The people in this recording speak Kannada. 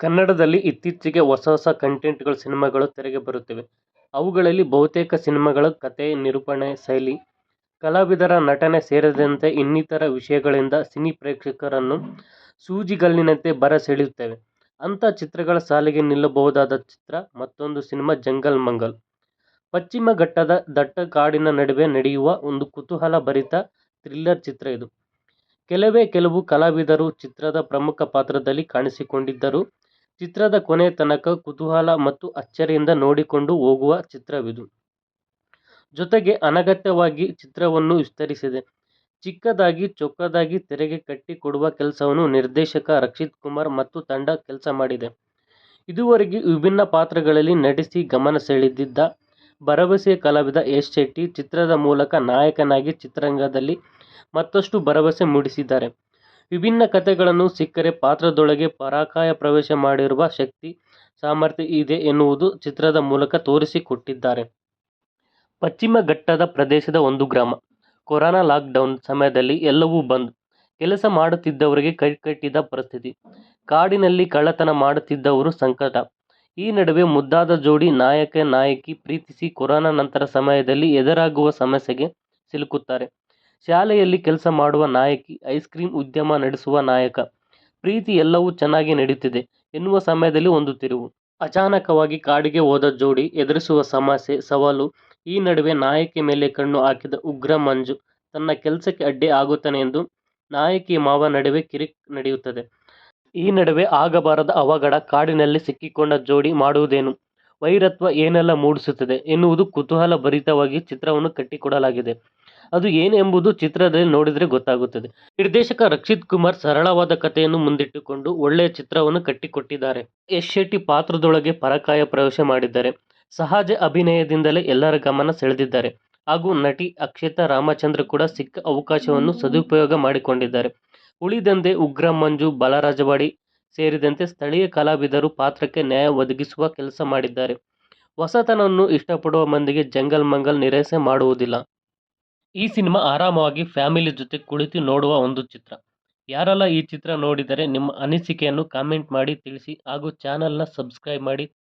ಕನ್ನಡದಲ್ಲಿ ಇತ್ತೀಚೆಗೆ ಹೊಸ ಹೊಸ ಕಂಟೆಂಟ್ಗಳು ಸಿನಿಮಾಗಳು ತೆರೆಗೆ ಬರುತ್ತಿವೆ. ಅವುಗಳಲ್ಲಿ ಬಹುತೇಕ ಸಿನಿಮಾಗಳ ಕತೆ ನಿರೂಪಣೆ ಶೈಲಿ, ಕಲಾವಿದರ ನಟನೆ ಸೇರಿದಂತೆ ಇನ್ನಿತರ ವಿಷಯಗಳಿಂದ ಸಿನಿ ಪ್ರೇಕ್ಷಕರನ್ನು ಸೂಜಿಗಲ್ಲಿನಂತೆ ಬರ ಸೆಳೆಯುತ್ತವೆ. ಅಂಥ ಚಿತ್ರಗಳ ಸಾಲಿಗೆ ನಿಲ್ಲಬಹುದಾದ ಚಿತ್ರ ಮತ್ತೊಂದು ಸಿನಿಮಾ ಜಂಗಲ್ ಮಂಗಲ್. ಪಶ್ಚಿಮ ಘಟ್ಟದ ದಟ್ಟ ಕಾಡಿನ ನಡುವೆ ನಡೆಯುವ ಒಂದು ಕುತೂಹಲ ಭರಿತ ಥ್ರಿಲ್ಲರ್ ಚಿತ್ರ ಇದು. ಕೆಲವೇ ಕೆಲವು ಕಲಾವಿದರು ಚಿತ್ರದ ಪ್ರಮುಖ ಪಾತ್ರದಲ್ಲಿ ಕಾಣಿಸಿಕೊಂಡಿದ್ದರೂ ಚಿತ್ರದ ಕೊನೆ ತನಕ ಕುತೂಹಲ ಮತ್ತು ಅಚ್ಚರಿಯಿಂದ ನೋಡಿಕೊಂಡು ಹೋಗುವ ಚಿತ್ರವಿದು. ಜೊತೆಗೆ ಅನಗತ್ಯವಾಗಿ ಚಿತ್ರವನ್ನು ವಿಸ್ತರಿಸಿದೆ. ಚಿಕ್ಕದಾಗಿ, ಚೊಕ್ಕದಾಗಿ ತೆರೆಗೆ ಕಟ್ಟಿ ಕೊಡುವ ಕೆಲಸವನ್ನು ನಿರ್ದೇಶಕ ರಕ್ಷಿತ್ ಕುಮಾರ್ ಮತ್ತು ತಂಡ ಕೆಲಸ ಮಾಡಿದೆ. ಇದುವರೆಗೆ ವಿಭಿನ್ನ ಪಾತ್ರಗಳಲ್ಲಿ ನಟಿಸಿ ಗಮನ ಸೆಳೆದಿದ್ದ ಭರವಸೆಯ ಕಲಾವಿದ ಯಶ್ ಶೆಟ್ಟಿ ಚಿತ್ರದ ಮೂಲಕ ನಾಯಕನಾಗಿ ಚಿತ್ರರಂಗದಲ್ಲಿ ಮತ್ತಷ್ಟು ಭರವಸೆ ಮೂಡಿಸಿದ್ದಾರೆ. ವಿಭಿನ್ನ ಕಥೆಗಳನ್ನು ಸಿಕ್ಕರೆ ಪಾತ್ರದೊಳಗೆ ಪರಾಕಾಯ ಪ್ರವೇಶ ಮಾಡಿರುವ ಶಕ್ತಿ, ಸಾಮರ್ಥ್ಯ ಇದೆ ಎನ್ನುವುದು ಚಿತ್ರದ ಮೂಲಕ ತೋರಿಸಿಕೊಟ್ಟಿದ್ದಾರೆ. ಪಶ್ಚಿಮ ಘಟ್ಟದ ಪ್ರದೇಶದ ಒಂದು ಗ್ರಾಮ. ಕೊರೋನಾ ಲಾಕ್ ಡೌನ್ ಸಮಯದಲ್ಲಿ ಎಲ್ಲವೂ ಬಂದ್. ಕೆಲಸ ಮಾಡುತ್ತಿದ್ದವರಿಗೆ ಕೈಕಟ್ಟಿದ ಪರಿಸ್ಥಿತಿ. ಕಾಡಿನಲ್ಲಿ ಕಳ್ಳತನ ಮಾಡುತ್ತಿದ್ದವರು ಸಂಕಟ. ಈ ನಡುವೆ ಮುದ್ದಾದ ಜೋಡಿ ನಾಯಕ-ನಾಯಕಿ ಪ್ರೀತಿಸಿ ಕೊರೋನಾ ನಂತರ ಸಮಯದಲ್ಲಿ ಎದುರಾಗುವ ಸಮಸ್ಯೆಗೆ ಸಿಲುಕುತ್ತಾರೆ. ಶಾಲೆಯಲ್ಲಿ ಕೆಲಸ ಮಾಡುವ ನಾಯಕಿ, ಐಸ್ ಕ್ರೀಂ ಉದ್ಯಮ ನಡೆಸುವ ನಾಯಕ. ಪ್ರೀತಿ ಎಲ್ಲವೂ ಚೆನ್ನಾಗಿ ನಡೆಯುತ್ತಿದೆ ಎನ್ನುವ ಸಮಯದಲ್ಲಿ ಒಂದು ತಿರುವು. ಅಚಾನಕವಾಗಿ ಕಾಡಿಗೆ ಹೋದ ಜೋಡಿ ಎದುರಿಸುವ ಸಮಸ್ಯೆ, ಸವಾಲು. ಈ ನಡುವೆ ನಾಯಕಿ ಮೇಲೆ ಕಣ್ಣು ಹಾಕಿದ ಉಗ್ರ ಮಂಜು ತನ್ನ ಕೆಲಸಕ್ಕೆ ಅಡ್ಡಿ ಆಗುತ್ತಾನೆ ಎಂದು ನಾಯಕಿ ಮಾವ ನಡುವೆ ಕಿರಿಕ್ ನಡೆಯುತ್ತದೆ. ಈ ನಡುವೆ ಆಗಬಾರದ ಅವಘಡ. ಕಾಡಿನಲ್ಲಿ ಸಿಕ್ಕಿಕೊಂಡ ಜೋಡಿ ಮಾಡುವುದೇನು, ವೈರತ್ವ ಏನೆಲ್ಲ ಮೂಡಿಸುತ್ತದೆ ಎನ್ನುವುದು ಕುತೂಹಲ ಭರಿತವಾಗಿ ಚಿತ್ರವನ್ನು ಕಟ್ಟಿಕೊಡಲಾಗಿದೆ. ಅದು ಏನೆಂಬುದು ಚಿತ್ರದಲ್ಲಿ ನೋಡಿದರೆ ಗೊತ್ತಾಗುತ್ತದೆ. ನಿರ್ದೇಶಕ ರಕ್ಷಿತ್ ಕುಮಾರ್ ಸರಳವಾದ ಕಥೆಯನ್ನು ಮುಂದಿಟ್ಟುಕೊಂಡು ಒಳ್ಳೆಯ ಚಿತ್ರವನ್ನು ಕಟ್ಟಿಕೊಟ್ಟಿದ್ದಾರೆ. ಯಶ್ ಶೆಟ್ಟಿ ಪಾತ್ರದೊಳಗೆ ಪರಕಾಯ ಪ್ರವೇಶ ಮಾಡಿದ್ದಾರೆ. ಸಹಜ ಅಭಿನಯದಿಂದಲೇ ಎಲ್ಲರ ಗಮನ ಸೆಳೆದಿದ್ದಾರೆ. ಹಾಗೂ ನಟಿ ಅಕ್ಷತಾ ರಾಮಚಂದ್ರ ಕೂಡ ಸಿಕ್ಕ ಅವಕಾಶವನ್ನು ಸದುಪಯೋಗ ಮಾಡಿಕೊಂಡಿದ್ದಾರೆ. ಉಳಿದಂತೆ ಉಗ್ರ ಮಂಜು, ಬಾಲರಾಜವಾಡಿ ಸೇರಿದಂತೆ ಸ್ಥಳೀಯ ಕಲಾವಿದರು ಪಾತ್ರಕ್ಕೆ ನ್ಯಾಯ ಒದಗಿಸುವ ಕೆಲಸ ಮಾಡಿದ್ದಾರೆ. ಹೊಸತನವನ್ನು ಇಷ್ಟಪಡುವ ಮಂದಿಗೆ ಜಂಗಲ್ ಮಂಗಲ್ ನಿರಾಸೆ ಮಾಡುವುದಿಲ್ಲ. ಈ ಸಿನಿಮಾ ಆರಾಮವಾಗಿ ಫ್ಯಾಮಿಲಿ ಜೊತೆ ಕುಳಿತು ನೋಡುವ ಒಂದು ಚಿತ್ರ. ಯಾರೆಲ್ಲ ಈ ಚಿತ್ರ ನೋಡಿದರೆ ನಿಮ್ಮ ಅನಿಸಿಕೆಯನ್ನು ಕಾಮೆಂಟ್ ಮಾಡಿ ತಿಳಿಸಿ ಹಾಗೂ ಚಾನಲ್ನ ಸಬ್ಸ್ಕ್ರೈಬ್ ಮಾಡಿ.